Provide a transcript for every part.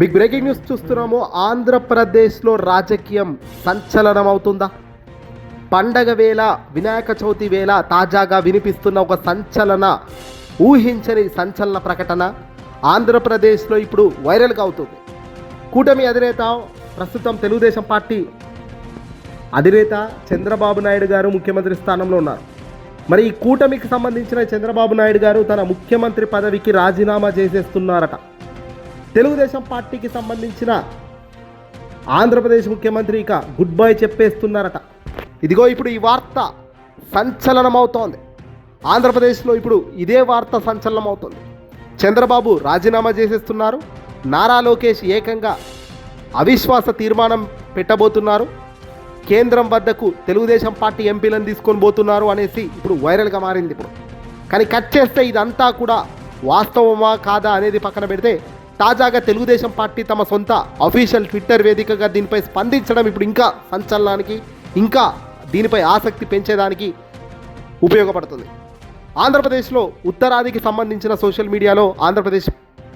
Big breaking news చూస్తున్నాము. ఆంధ్రప్రదేశ్లో రాజకీయం సంచలనం అవుతుందా పండగ వేళ వినాయక చవితి వేళ తాజాగా వినిపిస్తున్న ఒక సంచలన ఊహించని సంచలన ప్రకటన ఆంధ్రప్రదేశ్లో ఇప్పుడు వైరల్గా అవుతుంది. కూటమి అధినేత ప్రస్తుతం తెలుగుదేశం పార్టీ అధినేత చంద్రబాబు నాయుడు గారు ముఖ్యమంత్రి స్థానంలో ఉన్నారు. మరి ఈ కూటమికి సంబంధించిన చంద్రబాబు నాయుడు గారు తన ముఖ్యమంత్రి పదవికి రాజీనామా చేసేస్తున్నారట. తెలుగుదేశం పార్టీకి సంబంధించిన ఆంధ్రప్రదేశ్ ముఖ్యమంత్రి ఇక గుడ్ బై చెప్పేస్తున్నారట. ఇదిగో ఇప్పుడు ఈ వార్త సంచలనమవుతోంది. ఆంధ్రప్రదేశ్లో ఇప్పుడు ఇదే వార్త సంచలనమవుతోంది. చంద్రబాబు రాజీనామా చేసేస్తున్నారు. నారా లోకేష్ ఏకంగా అవిశ్వాస తీర్మానం పెట్టబోతున్నారు. కేంద్రం వద్దకు తెలుగుదేశం పార్టీ ఎంపీలను తీసుకొని పోతున్నారు అనేసి ఇప్పుడు వైరల్గా మారింది ఇప్పుడు. కానీ కట్ చేస్తే ఇదంతా కూడా వాస్తవమా కాదా అనేది పక్కన పెడితే తాజాగా తెలుగుదేశం పార్టీ తమ సొంత అఫీషియల్ ట్విట్టర్ వేదికగా దీనిపై స్పందించడం ఇప్పుడు ఇంకా సంచలనానికి ఇంకా దీనిపై ఆసక్తి పెంచేదానికి ఉపయోగపడుతుంది. ఆంధ్రప్రదేశ్లో ఉత్తరాదికి సంబంధించిన సోషల్ మీడియాలో ఆంధ్రప్రదేశ్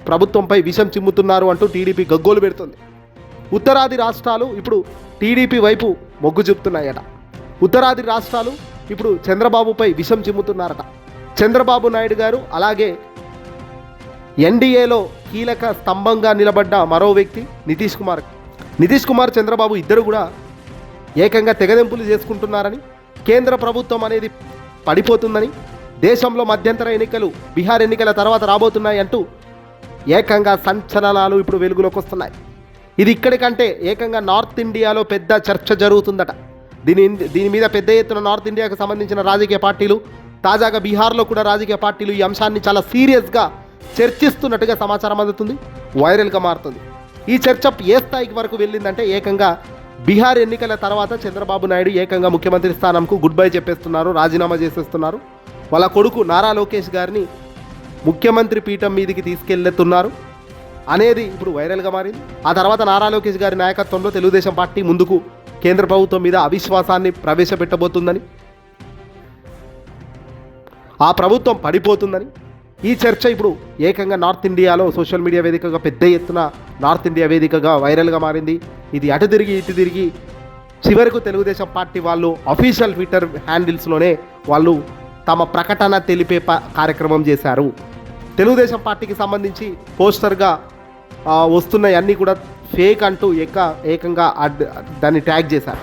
ప్రభుత్వంపై విషం చిమ్ముతున్నారు అంటూ టీడీపీ గగ్గోలు పెడుతుంది. ఉత్తరాది రాష్ట్రాలు ఇప్పుడు టీడీపీ వైపు మొగ్గు చూపుతున్నాయట. ఉత్తరాది రాష్ట్రాలు ఇప్పుడు చంద్రబాబుపై విషం చిమ్ముతున్నారట. చంద్రబాబు నాయుడు గారు అలాగే ఎన్డీఏలో కీలక స్తంభంగా నిలబడ్డ మరో వ్యక్తి నితీష్ కుమార్. నితీష్ కుమార్ చంద్రబాబు ఇద్దరు కూడా ఏకంగా తెగదెంపులు చేసుకుంటున్నారని కేంద్ర ప్రభుత్వం అనేది పడిపోతుందని దేశంలో మధ్యంతర ఎన్నికలు బీహార్ ఎన్నికల తర్వాత రాబోతున్నాయి అంటూ ఏకంగా సంచలనాలు ఇప్పుడు వెలుగులోకి వస్తున్నాయి. ఇది ఇక్కడికంటే ఏకంగా నార్త్ ఇండియాలో పెద్ద చర్చ జరుగుతుందట. దీని దీని మీద పెద్ద ఎత్తున నార్త్ ఇండియాకు సంబంధించిన రాజకీయ పార్టీలు తాజాగా బీహార్లో కూడా రాజకీయ పార్టీలు ఈ అంశాన్ని చాలా సీరియస్గా చర్చిస్తున్నట్టుగా సమాచారం అందుతుంది. వైరల్గా మారుతుంది. ఈ చర్చప్ ఏ స్థాయికి వరకు వెళ్ళిందంటే ఏకంగా బీహార్ ఎన్నికల తర్వాత చంద్రబాబు నాయుడు ఏకంగా ముఖ్యమంత్రి స్థానంకు గుడ్ బై చెప్పేస్తున్నారు రాజీనామా చేసేస్తున్నారు. వాళ్ళ కొడుకు నారా లోకేష్ గారిని ముఖ్యమంత్రి పీఠం మీదికి తీసుకెళ్తున్నారు. అనేది ఇప్పుడు వైరల్గా మారింది. ఆ తర్వాత నారా లోకేష్ గారి నాయకత్వంలో తెలుగుదేశం పార్టీ ముందుకు కేంద్ర ప్రభుత్వం మీద అవిశ్వాసాన్ని ప్రవేశపెట్టబోతుందని ఆ ప్రభుత్వం పడిపోతుందని ఈ చర్చ ఇప్పుడు ఏకంగా నార్త్ ఇండియాలో సోషల్ మీడియా వేదికగా పెద్ద ఎత్తున నార్త్ ఇండియా వేదికగా వైరల్గా మారింది. ఇది అటు తిరిగి ఇటు తిరిగి చివరకు తెలుగుదేశం పార్టీ వాళ్ళు అఫీషియల్ ట్విట్టర్ హ్యాండిల్స్లోనే వాళ్ళు తమ ప్రకటన తెలిపే కార్యక్రమం చేశారు. తెలుగుదేశం పార్టీకి సంబంధించి పోస్టర్గా వస్తున్నాయన్నీ వస్తున్నాయి అన్నీ కూడా ఫేక్ అంటూ ఏక ఏకంగా అడ్ దాన్ని ట్యాగ్ చేశారు.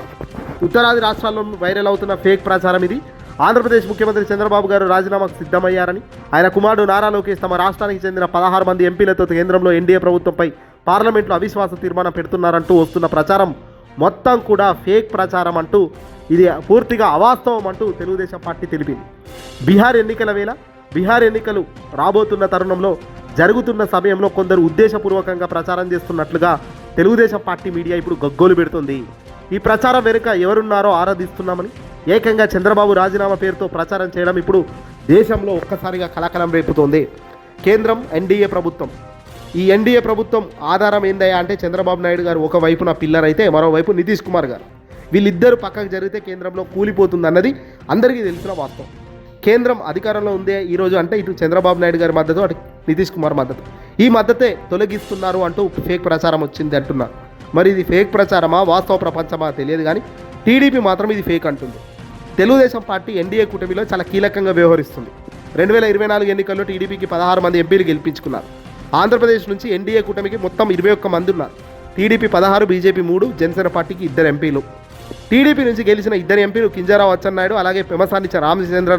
ఉత్తరాది రాష్ట్రాల్లో వైరల్ అవుతున్న ఫేక్ ప్రచారం ఇది. ఆంధ్రప్రదేశ్ ముఖ్యమంత్రి చంద్రబాబు గారు రాజీనామాకు సిద్ధమయ్యారని. ఆయన కుమారుడు నారా లోకేష్ తమ రాష్ట్రానికి చెందిన పదహారు మంది ఎంపీలతో కేంద్రంలో ఎన్డీఏ ప్రభుత్వంపై పార్లమెంట్లో అవిశ్వాస తీర్మానం పెడుతున్నారంటూ వస్తున్న ప్రచారం మొత్తం కూడా ఫేక్ ప్రచారం అంటూ ఇది పూర్తిగా అవాస్తవం అంటూ తెలుగుదేశం పార్టీ తెలిపింది. బీహార్ ఎన్నికల వేళ బీహార్ ఎన్నికలు రాబోతున్న తరుణంలో జరుగుతున్న సమయంలో కొందరు ఉద్దేశపూర్వకంగా ప్రచారం చేస్తున్నట్లుగా తెలుగుదేశం పార్టీ మీడియా ఇప్పుడు గగ్గోలు పెడుతుంది. ఈ ప్రచారం వెనుక ఎవరున్నారో ఆరాధిస్తున్నామని ఏకంగా చంద్రబాబు రాజీనామా పేరుతో ప్రచారం చేయడం ఇప్పుడు దేశంలో ఒక్కసారిగా కలకలం రేపుతోంది. కేంద్రం ఎన్డీఏ ప్రభుత్వం. ఈ ఎన్డీఏ ప్రభుత్వం ఆధారం ఏందయ్యా అంటే చంద్రబాబు నాయుడు గారు ఒక వైపున పిల్లర్ అయితే మరోవైపు నితీష్ కుమార్ గారు. వీళ్ళిద్దరు పక్కకు జరిగితే కేంద్రంలో కూలిపోతుంది అన్నది అందరికీ తెలిసిన వాస్తవం. కేంద్రం అధికారంలో ఉందే ఈరోజు అంటే ఇటు చంద్రబాబు నాయుడు గారి మద్దతు అటు నితీష్ కుమార్ మద్దతు. ఈ మద్దతే తొలగిస్తున్నారు అంటూ ఫేక్ ప్రచారం వచ్చింది అంటున్నారు. మరి ఇది ఫేక్ ప్రచారమా? వాస్తవ ప్రపంచమా? తెలియదు కానీ టీడీపీ మాత్రం ఇది ఫేక్ అంటుంది. తెలుగుదేశం పార్టీ ఎన్డీఏ కూటమిలో చాలా కీలకంగా వ్యవహరిస్తుంది. రెండు వేల ఇరవై నాలుగు ఎన్నికల్లో టీడీపీకి పదహారు మంది ఎంపీలు గెలిపించుకున్నారు. ఆంధ్రప్రదేశ్ నుంచి ఎన్డీఏ కూటమికి మొత్తం ఇరవై ఒక్క మంది ఉన్నారు. టీడీపీ పదహారు బీజేపీ మూడు జనసేన పార్టీకి ఇద్దరు ఎంపీలు. టీడీపీ నుంచి గెలిచిన ఇద్దరు ఎంపీలు కింజారావు అచ్చెన్నాయుడు అలాగే పెమసాని రామచంద్ర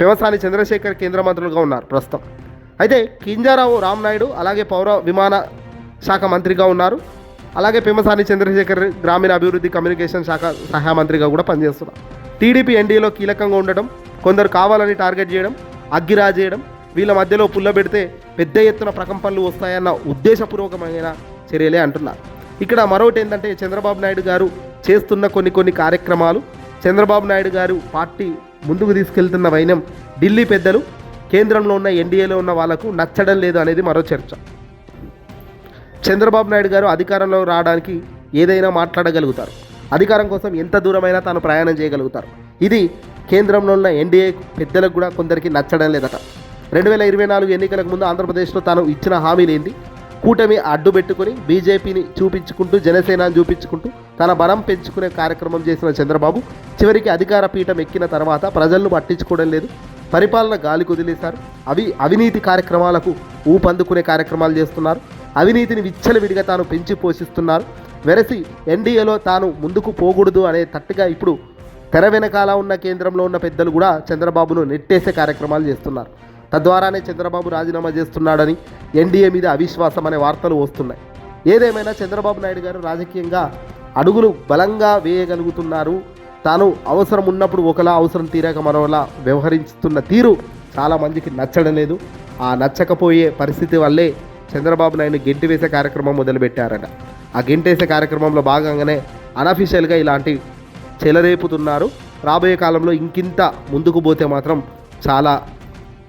పెమసాని చంద్రశేఖర్ కేంద్ర మంత్రులుగా ఉన్నారు ప్రస్తుతం. అయితే కింజారావు రామనాయుడు అలాగే పౌర విమాన శాఖ మంత్రిగా ఉన్నారు. అలాగే పెమసాని చంద్రశేఖర్ గ్రామీణ అభివృద్ధి కమ్యూనికేషన్ శాఖ సహాయ మంత్రిగా కూడా పనిచేస్తున్నారు. టీడీపీ ఎన్డీఏలో కీలకంగా ఉండడం కొందరు కావాలని టార్గెట్ చేయడం అగ్గిరా చేయడం వీళ్ళ మధ్యలో పుల్ల పెడితే పెద్ద ఎత్తున ప్రకంపనలు వస్తాయన్న ఉద్దేశపూర్వకమైన చర్యలే అంటున్నారు. ఇక్కడ మరొకటి ఏంటంటే చంద్రబాబు నాయుడు గారు చేస్తున్న కొన్ని కొన్ని కార్యక్రమాలు చంద్రబాబు నాయుడు గారు పార్టీ ముందుకు తీసుకెళ్తున్న వైనం ఢిల్లీ పెద్దలు కేంద్రంలో ఉన్న ఎన్డీఏలో ఉన్న వాళ్ళకు నచ్చడం లేదు అనేది మరో చర్చ. చంద్రబాబు నాయుడు గారు అధికారంలో రావడానికి ఏదైనా మాట్లాడగలుగుతారు. అధికారం కోసం ఎంత దూరమైనా తాను ప్రయాణం చేయగలుగుతారు. ఇది కేంద్రంలో ఉన్న ఎన్డీఏ పెద్దలకు కూడా కొందరికి నచ్చడం లేదట. రెండు వేల ఇరవై నాలుగు ఎన్నికలకు ముందు ఆంధ్రప్రదేశ్లో తాను ఇచ్చిన హామీలేంది కూటమి అడ్డు పెట్టుకుని బీజేపీని చూపించుకుంటూ జనసేనని చూపించుకుంటూ తన బలం పెంచుకునే కార్యక్రమం చేసిన చంద్రబాబు చివరికి అధికార పీఠం ఎక్కిన తర్వాత ప్రజలను పట్టించుకోవడం లేదు. పరిపాలన గాలి కుదిలేశారు అవి అవినీతి కార్యక్రమాలకు ఊపందుకునే కార్యక్రమాలు చేస్తున్నారు. అవినీతిని విచ్చలవిడిగా తాను పెంచి పోషిస్తున్నారు. వెరసి ఎన్డీఏలో తాను ముందుకు పోకూడదు అనే తట్టుగా ఇప్పుడు తెర వెనకాల ఉన్న కేంద్రంలో ఉన్న పెద్దలు కూడా చంద్రబాబును నెట్టేసే కార్యక్రమాలు చేస్తున్నారు. తద్వారానే చంద్రబాబు రాజీనామా చేస్తున్నాడని ఎన్డీఏ మీద అవిశ్వాసం అనే వార్తలు వస్తున్నాయి. ఏదేమైనా చంద్రబాబు నాయుడు గారు రాజకీయంగా అడుగులు బలంగా వేయగలుగుతున్నారు. తాను అవసరం ఉన్నప్పుడు ఒకలా అవసరం తీరాక మరోలా వ్యవహరిస్తున్న తీరు చాలా మందికి నచ్చడం లేదు. ఆ నచ్చకపోయే పరిస్థితి వల్లే చంద్రబాబు నాయుడు గెంటి వేసే కార్యక్రమం మొదలుపెట్టారట. ఆ గెంటేసే కార్యక్రమంలో భాగంగానే అనఫిషియల్గా ఇలాంటి చెలరేపుతున్నారు. రాబోయే కాలంలో ఇంకింత ముందుకు పోతే మాత్రం చాలా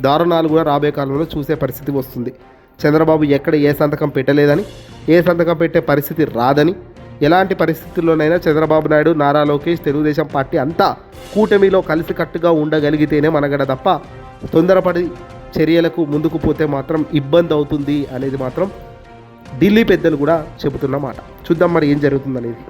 దారుణాలు కూడా రాబోయే కాలంలో చూసే పరిస్థితి వస్తుంది. చంద్రబాబు ఎక్కడ ఏ సంతకం పెట్టలేదని ఏ సంతకం పెట్టే పరిస్థితి రాదని ఎలాంటి పరిస్థితుల్లోనైనా చంద్రబాబు నాయుడు నారా లోకేష్ తెలుగుదేశం పార్టీ అంతా కూటమిలో కలిసికట్టుగా ఉండగలిగితేనే మనగడ తప్ప తొందరపడి చర్యలకు ముందుకు పోతే మాత్రం ఇబ్బంది అవుతుంది అనేది మాత్రం ఢిల్లీ పెద్దలు కూడా చెబుతున్నమాట చూద్దాం మరి ఏం జరుగుతుందనేది.